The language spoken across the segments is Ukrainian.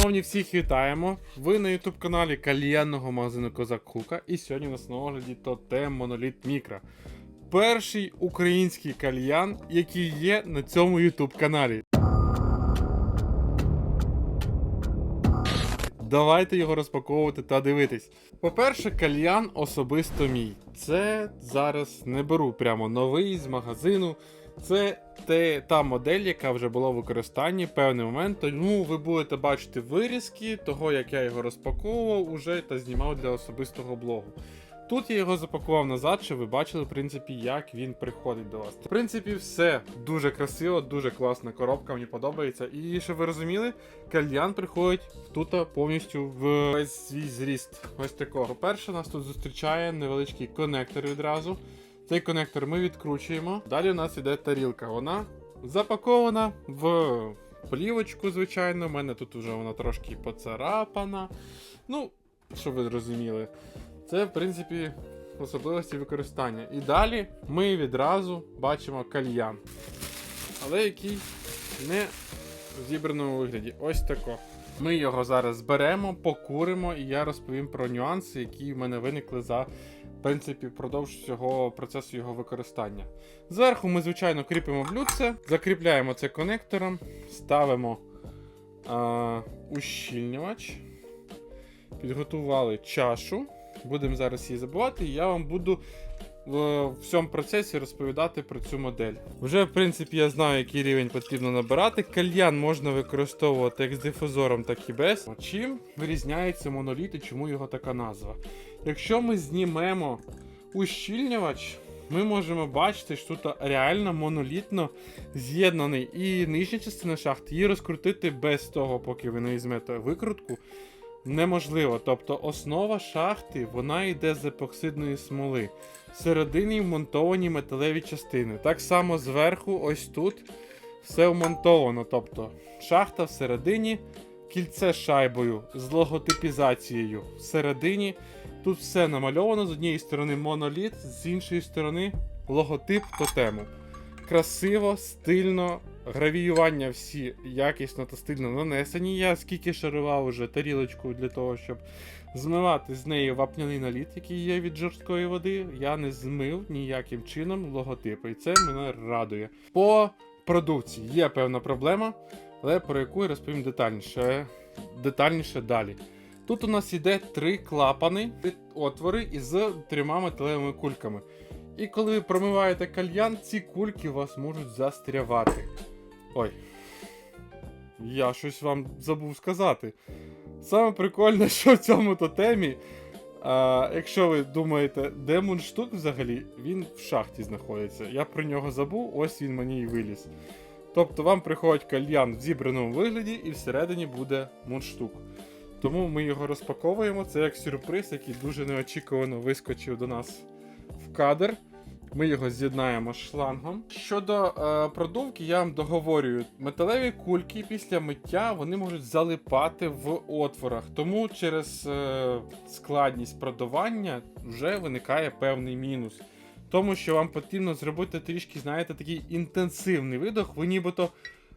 Шановні, всіх вітаємо! Ви на ютуб каналі кальянного магазину Козак Кука. І сьогодні у нас на огляді тотем Моноліт Мікро. Перший український кальян, який є на цьому ютуб каналі. Давайте його розпаковувати та дивитись. По-перше, кальян особисто мій. Це зараз не беру прямо новий з магазину. Це те, та модель, яка вже була в використанні певний момент. Тому ви будете бачити вирізки того, як я його розпаковував уже та знімав для особистого блогу. Тут я його запакував назад, щоб ви бачили, в принципі, як він приходить до вас. В принципі, все дуже красиво, дуже класна коробка, мені подобається. І щоб ви розуміли, кальян приходить тут повністю в весь свій зріст. Ось такого. Перше, нас тут зустрічає невеличкий коннектор відразу. Цей коннектор ми відкручуємо. Далі у нас іде тарілка. Вона запакована в плівочку, звичайно. У мене тут вже вона трошки поцарапана. Ну, щоб ви розуміли. Це, в принципі, особливості використання. І далі ми відразу бачимо кальян. Але який не в зібраному вигляді. Ось тако. Ми його зараз зберемо, покуримо, і я розповім про нюанси, які в мене виникли за в принципі, впродовж цього процесу його використання. Зверху ми, звичайно, кріпимо блюдце, закріпляємо це конектором, ставимо а, ущільнювач, підготували чашу. Будемо зараз її забивати, і я вам буду в всьому процесі розповідати про цю модель. Вже, в принципі, я знаю, який рівень потрібно набирати. Кальян можна використовувати як з дифузором, так і без. Чим вирізняється моноліт і чому його така назва? Якщо ми знімемо ущільнювач, ми можемо бачити, що тут реально монолітно з'єднаний і нижня частина шахти, її розкрутити без того, поки ви не візьмете викрутку. Неможливо, тобто основа шахти вона йде з епоксидної смоли. Всередині вмонтовані металеві частини. Так само зверху, ось тут, все вмонтовано. Тобто шахта всередині, кільце шайбою з логотипізацією всередині. Тут все намальовано з однієї сторони моноліт, з іншої сторони логотип тотему. Красиво, стильно, гравіювання всі якісно та стильно нанесені. Я скільки шарував уже тарілочку для того, щоб змивати з неї вапняний наліт, який є від жорсткої води. Я не змив ніяким чином логотипи, і це мене радує. По продукції є певна проблема, але про яку я розповім детальніше, детальніше далі. Тут у нас іде три клапани, отвори із трьома металевими кульками. І коли ви промиваєте кальян, ці кульки вас можуть застрявати. Ой. Я щось вам забув сказати. Саме прикольне, що в цьому тотемі, а, якщо ви думаєте, де мундштук взагалі, він в шахті знаходиться. Я про нього забув, ось він мені і виліз. Тобто вам приходить кальян в зібраному вигляді і всередині буде мундштук. Тому ми його розпаковуємо. Це як сюрприз, який дуже неочікувано вискочив до нас в кадр. Ми його з'єднаємо шлангом. Щодо е, продувки, я вам договорюю, металеві кульки після миття вони можуть залипати в отворах, тому через е, складність продування вже виникає певний мінус. Тому що вам потрібно зробити трішки, знаєте, такий інтенсивний видох, ви нібито.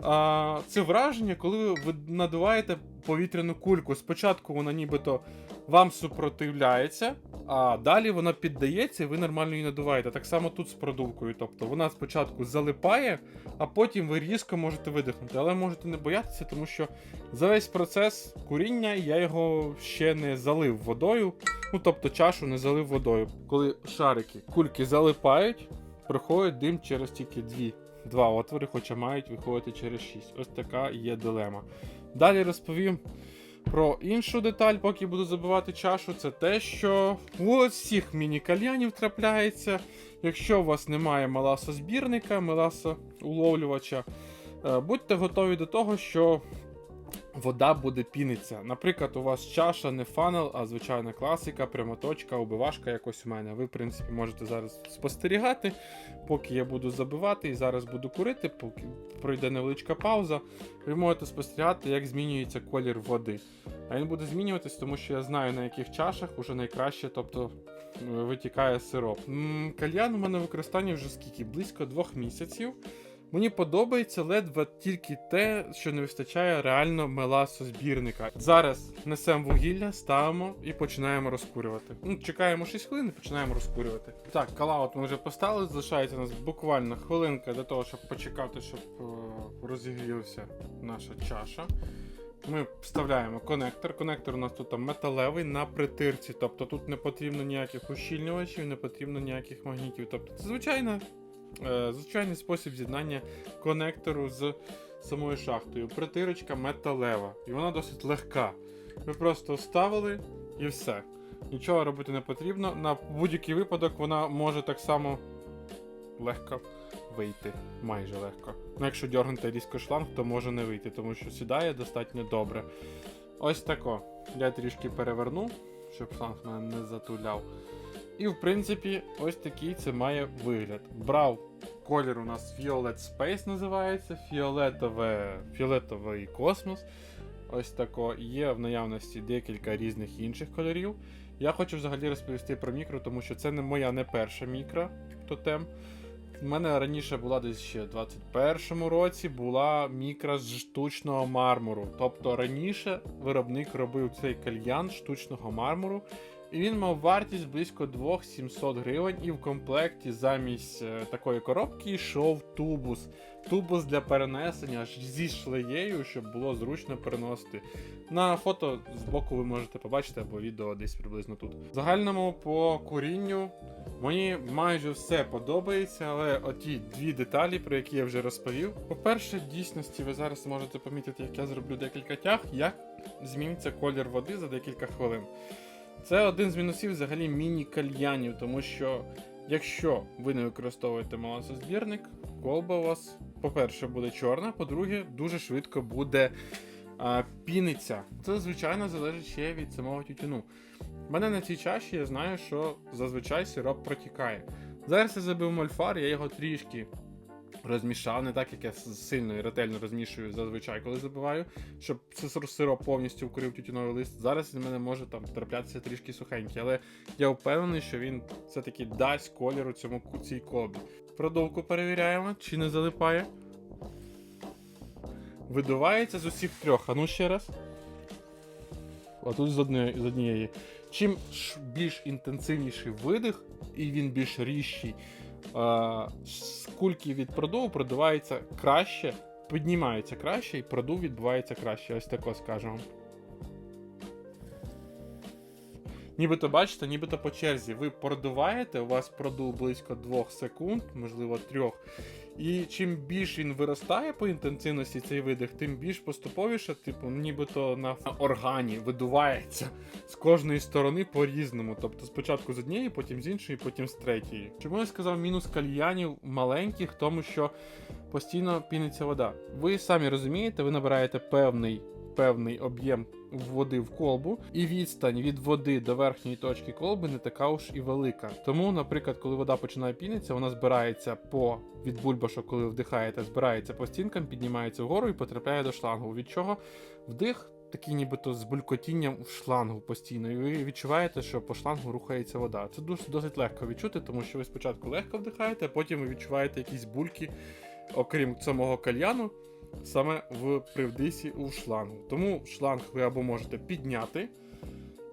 А, Це враження, коли ви надуваєте повітряну кульку. Спочатку вона нібито вам супротивляється, а далі вона піддається і ви нормально її надуваєте. Так само тут з продувкою. Тобто вона спочатку залипає, а потім ви різко можете видихнути. Але можете не боятися, тому що за весь процес куріння я його ще не залив водою. Ну тобто чашу не залив водою. Коли шарики, кульки залипають, проходить дим через тільки дві. Два отвори, хоча мають виходити через 6. Ось така є дилема. Далі розповім про іншу деталь, поки буду забивати чашу, це те, що у всіх міні-кальянів трапляється. Якщо у вас немає меласозбірника, меласоуловлювача, е, будьте готові до того, що вода буде пінитися. Наприклад, у вас чаша не фанел, а звичайна класика, прямоточка, убивашка якось у мене. Ви, в принципі, можете зараз спостерігати, поки я буду забивати і зараз буду курити, поки пройде невеличка пауза. Ви можете спостерігати, як змінюється колір води. А він буде змінюватись, тому що я знаю, на яких чашах уже найкраще, тобто витікає сироп. Кальян у мене в використанні вже скільки? Близько двох місяців. Мені подобається ледве тільки те, що не вистачає реально меласозбірника. Зараз несемо вугілля, ставимо і починаємо розкурювати. Ну, чекаємо 6 хвилин і починаємо розкурювати. Так, калаут ми вже поставили, залишається у нас буквально хвилинка для того, щоб почекати, щоб е, розігрілася наша чаша. Ми вставляємо конектор. Конектор у нас тут там металевий на притирці. Тобто тут не потрібно ніяких ущільнювачів, не потрібно ніяких магнітів. Тобто це звичайна, звичайний спосіб з'єднання конектору з самою шахтою. Притирочка металева. І вона досить легка. Ви просто вставили і все. Нічого робити не потрібно. На будь-який випадок вона може так само легко вийти. Майже легко. Ну, якщо дергнути різко шланг, то може не вийти, тому що сідає достатньо добре. Ось тако. Я трішки переверну, щоб шланг мене не затуляв. І в принципі, ось такий це має вигляд. Брав колір у нас Violet Space називається, фіолетове, фіолетовий космос. Ось тако. Є в наявності декілька різних інших кольорів. Я хочу взагалі розповісти про мікро, тому що це не моя не перша мікро тотем. У мене раніше була десь ще в 21-му році була мікра з штучного мармуру. Тобто раніше виробник робив цей кальян штучного мармуру, він мав вартість близько 2700 гривень, і в комплекті замість е, такої коробки йшов тубус. Тубус для перенесення зі шлеєю, щоб було зручно переносити. На фото збоку ви можете побачити або відео десь приблизно тут. В загальному по курінню мені майже все подобається, але оті дві деталі, про які я вже розповів. По-перше, в дійсності ви зараз можете помітити, як я зроблю декілька тяг, як зміниться колір води за декілька хвилин. Це один з мінусів взагалі міні-кальянів, тому що якщо ви не використовуєте малосозбірник, колба у вас, по-перше, буде чорна, по-друге, дуже швидко буде а, піниться. Це, звичайно, залежить ще від самого тютюну. У мене на цій чаші я знаю, що зазвичай сироп протікає. Зараз я забив мольфар, я його трішки розмішав, не так як я сильно і ретельно розмішую зазвичай, коли забиваю, щоб сироп повністю вкурив тютюновий лист. Зараз він мене може там траплятися трішки сухенький, але я впевнений, що він все-таки дасть кольору цьому цій колбі. Продовку перевіряємо, чи не залипає. Видувається з усіх трьох. А ну ще раз. А тут з однієї. З однієї. Чим більш інтенсивніший видих, і він більш ріжчий, а, з кульки від продуву продувається краще, піднімається краще, і продув відбувається краще. Ось тако скажемо. Нібито бачите, нібито по черзі. Ви продуваєте, у вас продув близько 2 секунд, можливо 3. І чим більш він виростає по інтенсивності цей видих, тим більш поступовіше, типу, нібито на органі видувається з кожної сторони по-різному. Тобто спочатку з однієї, потім з іншої, потім з третьої. Чому я сказав мінус кальянів маленьких, тому що постійно піниться вода. Ви самі розумієте, ви набираєте певний. Певний об'єм води в колбу, і відстань від води до верхньої точки колби не така уж і велика. Тому, наприклад, коли вода починає пінитися, вона збирається по від бульбашок, коли вдихаєте, збирається по стінкам, піднімається вгору і потрапляє до шлангу. Від чого вдих такий нібито з булькотінням в шлангу постійно, і ви відчуваєте, що по шлангу рухається вода. Це дуже досить легко відчути, тому що ви спочатку легко вдихаєте, а потім ви відчуваєте якісь бульки, окрім самого кальяну, саме в привдисі у шлангу. Тому шланг ви або можете підняти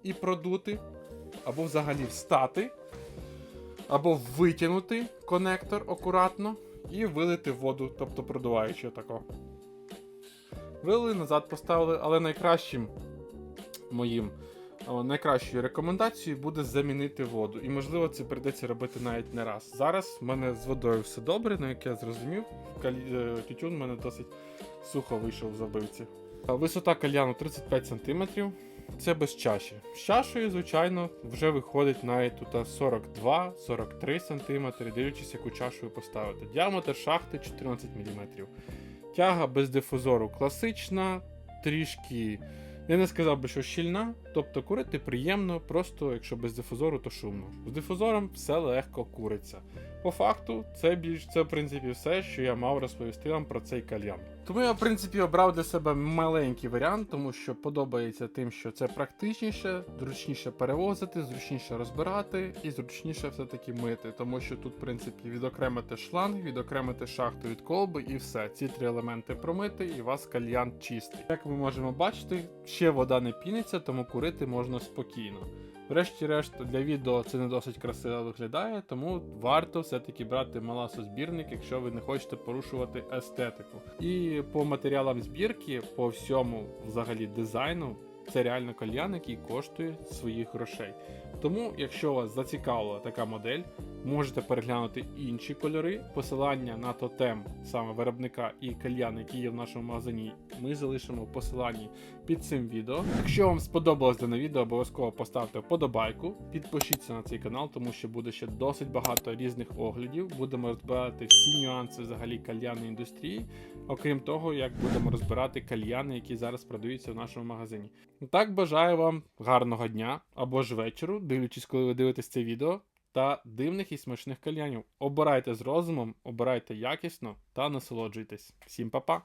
і продути, або взагалі встати, або витягнути конектор акуратно і вилити воду, тобто продуваючи отако. Вилили, назад поставили, але найкращим моїм найкращою рекомендацією буде замінити воду. І можливо це прийдеться робити навіть не раз. Зараз в мене з водою все добре, ну як я зрозумів, е, тютюн в мене досить сухо вийшов в забивці. Висота кальяну 35 см. Це без чаші. З чашею, звичайно, вже виходить навіть тут 42-43 см, дивлячись, яку чашу ви поставите. Діаметр шахти 14 мм. Тяга без дифузору класична, трішки. Я не сказав би, що щільна, тобто курити приємно, просто якщо без дифузору, то шумно. З дифузором все легко куриться. По факту, це більш це в принципі все, що я мав розповісти вам про цей кальян. Тому я, в принципі, обрав для себе маленький варіант, тому що подобається тим, що це практичніше, зручніше перевозити, зручніше розбирати і зручніше все-таки мити. Тому що тут, в принципі, відокремити шланг, відокремити шахту від колби і все. Ці три елементи промити, і у вас кальян чистий. Як ми можемо бачити, ще вода не піниться, тому курити можна спокійно. Врешті-решт, для відео це не досить красиво виглядає, тому варто все-таки брати маласозбірник, якщо ви не хочете порушувати естетику. І по матеріалам збірки, по всьому взагалі дизайну, це реально кальян, який коштує своїх грошей. Тому, якщо вас зацікавила така модель, можете переглянути інші кольори. Посилання на тотем саме виробника і кальян, який є в нашому магазині, ми залишимо в посиланні під цим відео. Якщо вам сподобалось дане відео, обов'язково поставте вподобайку, підпишіться на цей канал, тому що буде ще досить багато різних оглядів. Будемо розбирати всі нюанси взагалі кальянної індустрії, окрім того, як будемо розбирати кальяни, які зараз продаються в нашому магазині. Так бажаю вам гарного дня або ж вечору, дивлячись, коли ви дивитесь це відео. Та дивних і смачних кальянів. Обирайте з розумом, обирайте якісно та насолоджуйтесь. Всім па-па!